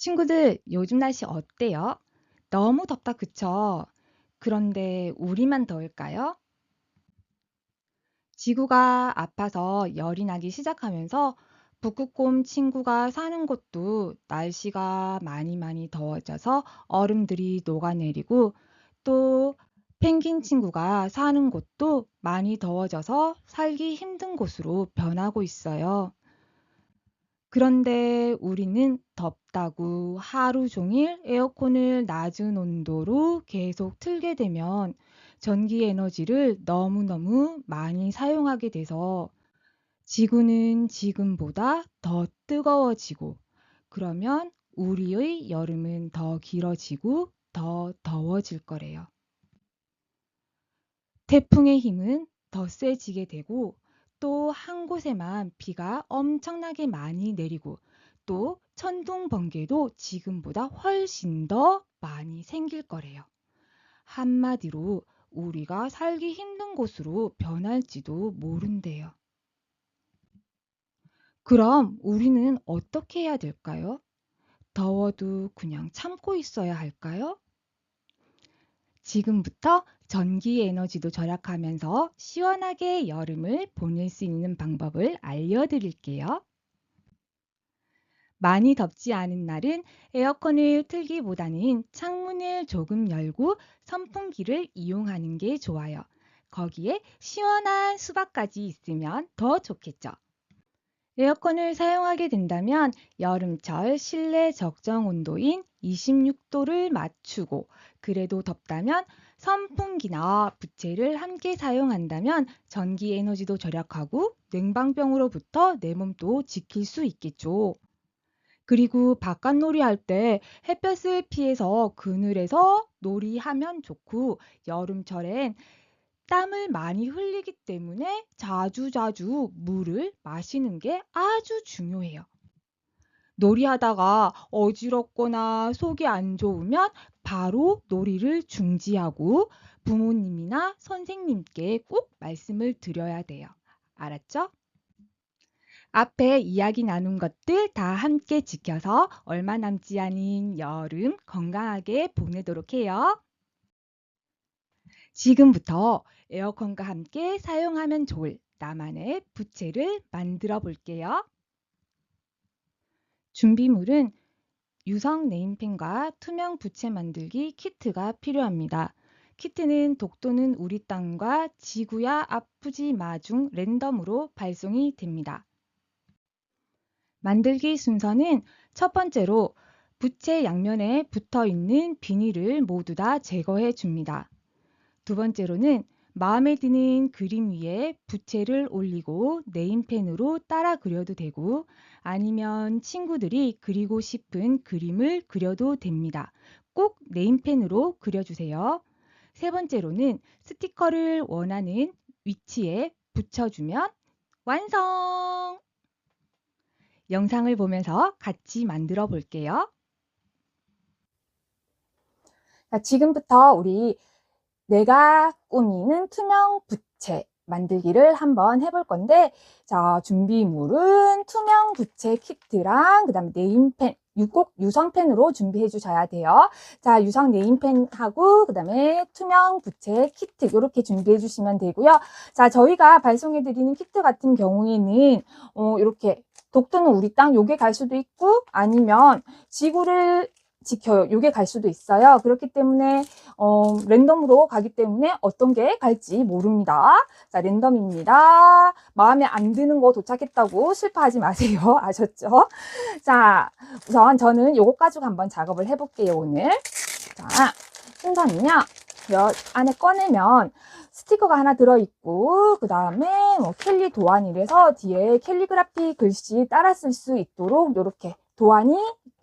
친구들, 요즘 날씨 어때요? 너무 덥다, 그쵸? 그런데 우리만 더울까요? 지구가 아파서 열이 나기 시작하면서 북극곰 친구가 사는 곳도 날씨가 많이 많이 더워져서 얼음들이 녹아내리고 또 펭귄 친구가 사는 곳도 많이 더워져서 살기 힘든 곳으로 변하고 있어요. 그런데 우리는 덥다고 하루 종일 에어컨을 낮은 온도로 계속 틀게 되면 전기 에너지를 너무너무 많이 사용하게 돼서 지구는 지금보다 더 뜨거워지고 그러면 우리의 여름은 더 길어지고 더 더워질 거래요. 태풍의 힘은 더 세지게 되고 또 한 곳에만 비가 엄청나게 많이 내리고 또 천둥 번개도 지금보다 훨씬 더 많이 생길 거래요. 한마디로 우리가 살기 힘든 곳으로 변할지도 모른대요. 그럼 우리는 어떻게 해야 될까요? 더워도 그냥 참고 있어야 할까요? 지금부터 전기 에너지도 절약하면서 시원하게 여름을 보낼 수 있는 방법을 알려드릴게요. 많이 덥지 않은 날은 에어컨을 틀기보다는 창문을 조금 열고 선풍기를 이용하는 게 좋아요. 거기에 시원한 수박까지 있으면 더 좋겠죠. 에어컨을 사용하게 된다면 여름철 실내 적정 온도인 26도를 맞추고 그래도 덥다면 선풍기나 부채를 함께 사용한다면 전기 에너지도 절약하고 냉방병으로부터 내 몸도 지킬 수 있겠죠. 그리고 바깥 놀이 할 때 햇볕을 피해서 그늘에서 놀이하면 좋고 여름철엔 땀을 많이 흘리기 때문에 자주자주 물을 마시는 게 아주 중요해요. 놀이하다가 어지럽거나 속이 안 좋으면 바로 놀이를 중지하고 부모님이나 선생님께 꼭 말씀을 드려야 돼요. 알았죠? 앞에 이야기 나눈 것들 다 함께 지켜서 얼마 남지 않은 여름 건강하게 보내도록 해요. 지금부터 에어컨과 함께 사용하면 좋을 나만의 부채를 만들어 볼게요. 준비물은 유성 네임펜과 투명 부채 만들기 키트가 필요합니다. 키트는 독도는 우리 땅과 지구야 아프지 마중 랜덤으로 발송이 됩니다. 만들기 순서는 첫 번째로 부채 양면에 붙어 있는 비닐을 모두 다 제거해 줍니다. 두 번째로는 마음에 드는 그림 위에 부채를 올리고 네임펜으로 따라 그려도 되고 아니면 친구들이 그리고 싶은 그림을 그려도 됩니다. 꼭 네임펜으로 그려주세요. 세 번째로는 스티커를 원하는 위치에 붙여주면 완성! 영상을 보면서 같이 만들어 볼게요. 자, 지금부터 우리 내가 꾸미는 투명 부채 만들기를 한번 해볼 건데 자 준비물은 투명 부채 키트랑 그 다음에 네임펜 꼭 유성펜으로 준비해 주셔야 돼요. 자, 유성 네임펜하고 그 다음에 투명 부채 키트 이렇게 준비해 주시면 되고요. 자, 저희가 발송해 드리는 키트 같은 경우에는 어, 이렇게 독도는 우리 땅 요게 갈 수도 있고 아니면 지구를 지켜요. 요게 갈 수도 있어요. 그렇기 때문에 어, 랜덤으로 가기 때문에 어떤 게 갈지 모릅니다. 자, 랜덤입니다. 마음에 안 드는 거 도착했다고 슬퍼하지 마세요. 아셨죠? 자, 우선 저는 요거 가지고 한번 작업을 해볼게요, 오늘. 자, 순서는요. 여 안에 꺼내면 스티커가 하나 들어있고 그 다음에 뭐 캘리 도안이래서 뒤에 캘리그라피 글씨 따라 쓸 수 있도록 이렇게 도안이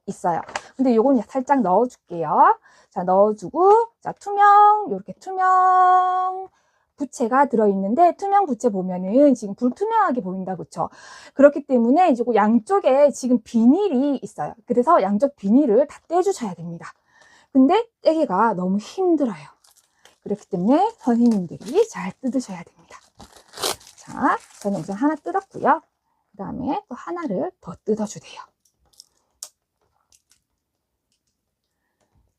있어요. 근데 요건 살짝 넣어줄게요. 자, 넣어주고, 자, 투명, 이렇게 투명 부채가 들어있는데, 투명 부채 보면은 지금 불투명하게 보인다, 그쵸? 그렇기 때문에 이제 그 양쪽에 지금 비닐이 있어요. 그래서 양쪽 비닐을 다 떼주셔야 됩니다. 근데 떼기가 너무 힘들어요. 그렇기 때문에 선생님들이 잘 뜯으셔야 됩니다. 자, 저는 우선 하나 뜯었고요. 그 다음에 또 하나를 더 뜯어주세요.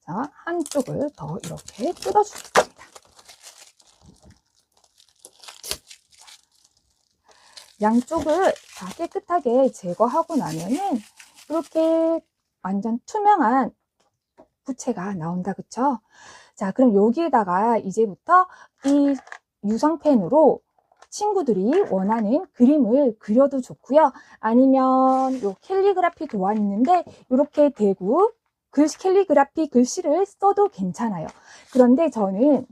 자, 한쪽을 더 이렇게 뜯어주겠습니다. 양쪽을 다 깨끗하게 제거하고 나면은 이렇게 완전 투명한 부채가 나온다 그쵸? 자 그럼 여기에다가 이제부터 이 유성펜으로 친구들이 원하는 그림을 그려도 좋고요 아니면 요 캘리그라피 도안 있는데 이렇게 대고 글씨 캘리그라피 글씨를 써도 괜찮아요 그런데 저는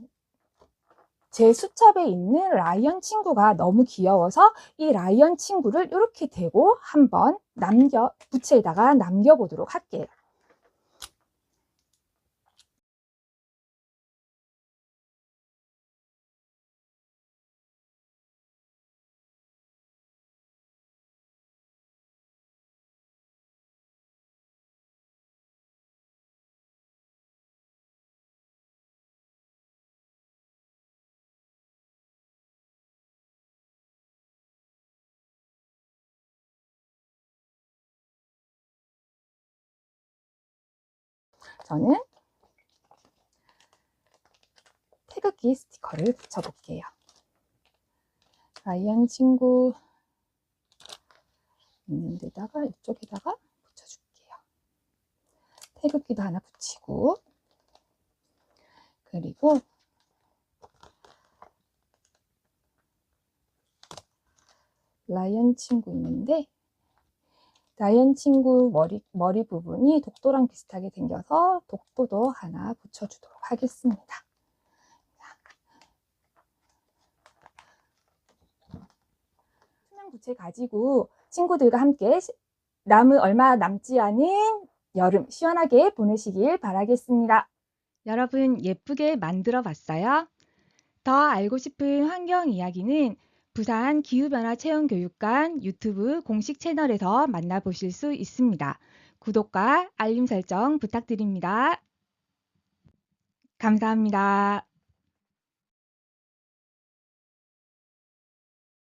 제 수첩에 있는 라이언 친구가 너무 귀여워서 이 라이언 친구를 이렇게 대고 한번 남겨 부채에다가 남겨보도록 할게요. 저는 태극기 스티커를 붙여볼게요. 라이언 친구 있는 데다가 이쪽에다가 붙여줄게요. 태극기도 하나 붙이고 그리고 라이언 친구 있는데 라이언 친구 머리, 머리 부분이 독도랑 비슷하게 생겨서 독도도 하나 붙여주도록 하겠습니다. 투명 부채 가지고 친구들과 함께 시- 남은 얼마 남지 않은 여름 시원하게 보내시길 바라겠습니다. 여러분 예쁘게 만들어 봤어요? 더 알고 싶은 환경 이야기는 부산 기후변화 체험교육관 유튜브 공식 채널에서 만나보실 수 있습니다. 구독과 알림 설정 부탁드립니다. 감사합니다.